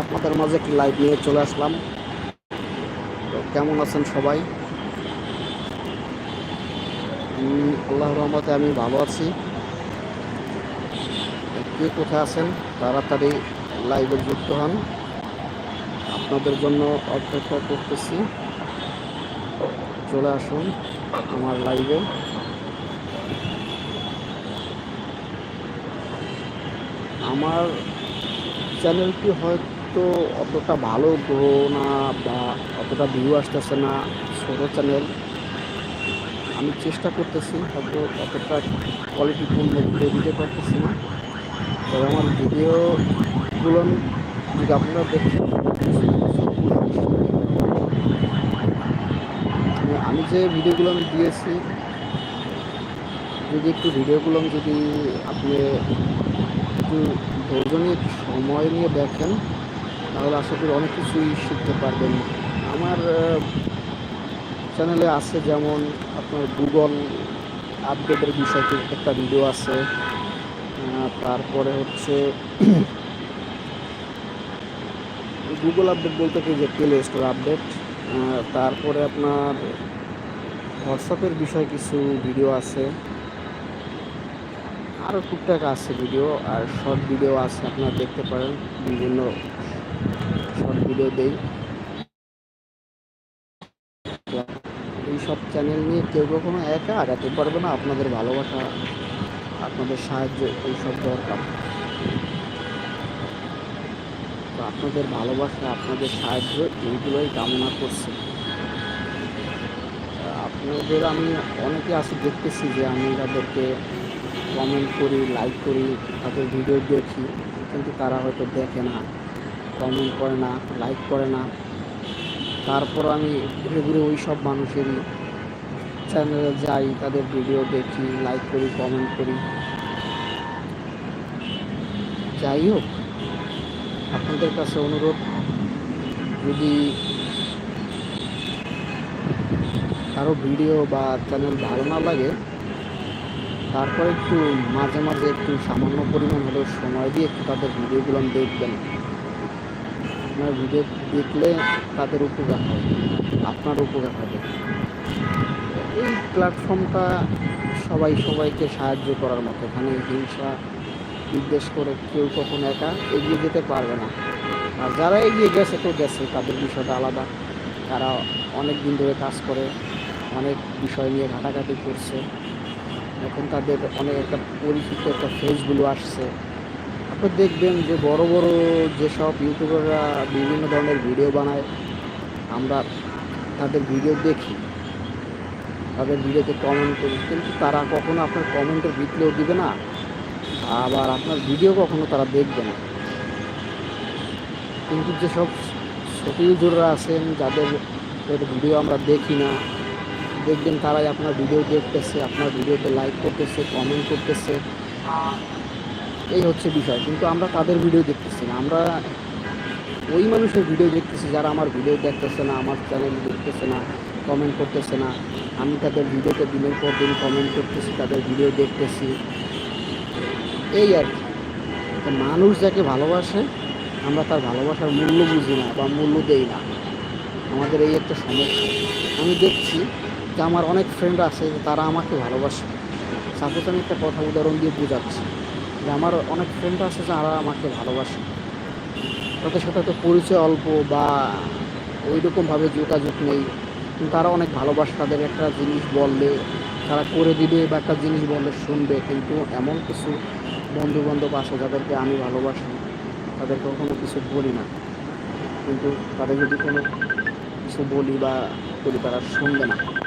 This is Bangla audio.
আপনাদের মাঝে একটি লাইভ নিয়ে চলে আসলাম। তো কেমন আছেন সবাই? আল্লাহ রহমতে আমি ভালো আছি। কে কোথায় আছেন? তাড়াতাড়ি লাইভে যুক্ত হন। আপনাদের জন্য অপেক্ষা করতেছি। চলে আসুন আমার লাইভে আমার চ্যানেলটি হয়তো অতটা ভালো গ্রো না বা অতটা ভিউ আসতেছে না ছোটো চ্যানেল আমি চেষ্টা করতেছি, হয়তো অতটা কোয়ালিটিপূর্ণ ভিডিও দিতে পারতেছি না। তবে আমার ভিডিওগুলো যদি আপনারা দেখেন মানে আমি যে ভিডিওগুলো আমি দিয়েছি, যদি একটু ভিডিওগুলো যদি আপনি একটু ধৈর্য সময় নিয়ে দেখেন তাহলে আশা করি অনেক কিছুই শিখতে পারবেন। আমার চ্যানেলে আছে যেমন আপনার গুগল আপডেটের বিষয়ে একটা ভিডিও আছে। তারপরে হচ্ছে গুগল আপডেট বলতে কি যে প্লে স্টোর আপডেট তারপরে আপনার হোয়াটসঅ্যাপের বিষয়ে কিছু ভিডিও আছে। আরও টুকটাক আছে ভিডিও আর শর্ট ভিডিও আছে, আপনারা দেখতে পারেন। বিভিন্ন ভিডিও দেই। এই সব চ্যানেল নিয়ে কেউ কখনো একা আগাতে পারবে না, আপনাদের ভালোবাসা, আপনাদের সাহায্য এইসব দরকার। আপনাদের ভালোবাসা, আপনাদের সাহায্য, এইগুলোই কামনা করছি। আপনাদের আমি অনেকে আছে দেখতেছি যে আমি তাদেরকে কমেন্ট করি লাইক করি, তাদের ভিডিও দেখি, কিন্তু তারা হয়তো দেখে না। কমেন্ট করে না লাইক করে না। তারপর আমি ঘুরে ঘুরে ওই সব মানুষেরই চ্যানেলে যাই, তাদের ভিডিও দেখি লাইক করি কমেন্ট করি। যাই হোক, আপনাদের কাছে অনুরোধ, যদি কারও ভিডিও বা চ্যানেল ভালো না লাগে, তারপর একটু মাঝে মাঝে একটু সামান্য পরিমাণ হলেও সময় দিয়ে একটু তাদের ভিডিওগুলো দেখবেন। আপনার ভিডিও দেখলে তাদের উপকার হবে, আপনার উপকার হবে। এই প্ল্যাটফর্মটা সবাই সবাইকে সাহায্য করার মতো, এখানে হিংসা নির্দেশ করে কেউ কখনো একা এগিয়ে যেতে পারবে না। আর যারা এগিয়ে গেছে তো গেছে, তাদের বিষয়টা আলাদা। তারা অনেক দিন ধরে কাজ করে, অনেক বিষয় নিয়ে ঘাটাঘাটি করছে। এখন তাদের অনেক একটা পরিচিত একটা ফেসগুলো আসছে। আপনি দেখবেন যে বড় বড় যেসব ইউটিউবাররা বিভিন্ন ধরনের ভিডিও বানায়, আমরা তাদের ভিডিও দেখি, তাদের ভিডিওতে কমেন্ট করি। কিন্তু তারা কখনো আপনার কমেন্টের রিপ্লাইও দিবে না, আবার আপনার ভিডিও কখনো তারা দেখবে না। কিন্তু যেসব ছোট ইউজাররা আছেন, যাদের ভিডিও আমরা দেখি না, দেখবেন তারাই আপনার ভিডিও দেখতেছে, আপনার ভিডিওতে লাইক করতেছে কমেন্ট করতেছে। এই হচ্ছে বিষয়, কিন্তু আমরা তাদের ভিডিও দেখতেছি না। আমরা ওই মানুষের ভিডিও দেখতেছি যারা আমার ভিডিও দেখতেছে না, আমার চ্যানেল দেখতেছে না কমেন্ট করতেছে না। আমি তাদের ভিডিওতে দিনের পর দিন কমেন্ট করতেছি, তাদের ভিডিও দেখতেছি। এই আর কি। মানুষ যাকে ভালোবাসে, আমরা তার ভালোবাসার মূল্য বুঝি না বা মূল্য দেই না। আমাদের এই একটা সমস্যা। আমি দেখছি যে আমার অনেক ফ্রেন্ড আছে তারা আমাকে ভালোবাসে। সাপোজ আমি একটা কথা উদাহরণ দিয়ে বোঝাচ্ছি। যে আমার অনেক ফ্রেন্ড আছে যারা আমাকে ভালোবাসে। তাদের সাথে তো পরিচয় অল্প বা ওই রকমভাবে যোগাযোগ নেই। তারা অনেক ভালোবাসে, তাদের একটা জিনিস বললে, তারা করে দিবে বা একটা জিনিস বললে শুনবে। কিন্তু এমন কিছু বন্ধু বান্ধব আছে যাদেরকে আমি ভালোবাসি, তাদের কখনো কিছু বলি না। কিন্তু তাদের যদি কোনো কিছু বলি বা করি, তারা শুনবে না।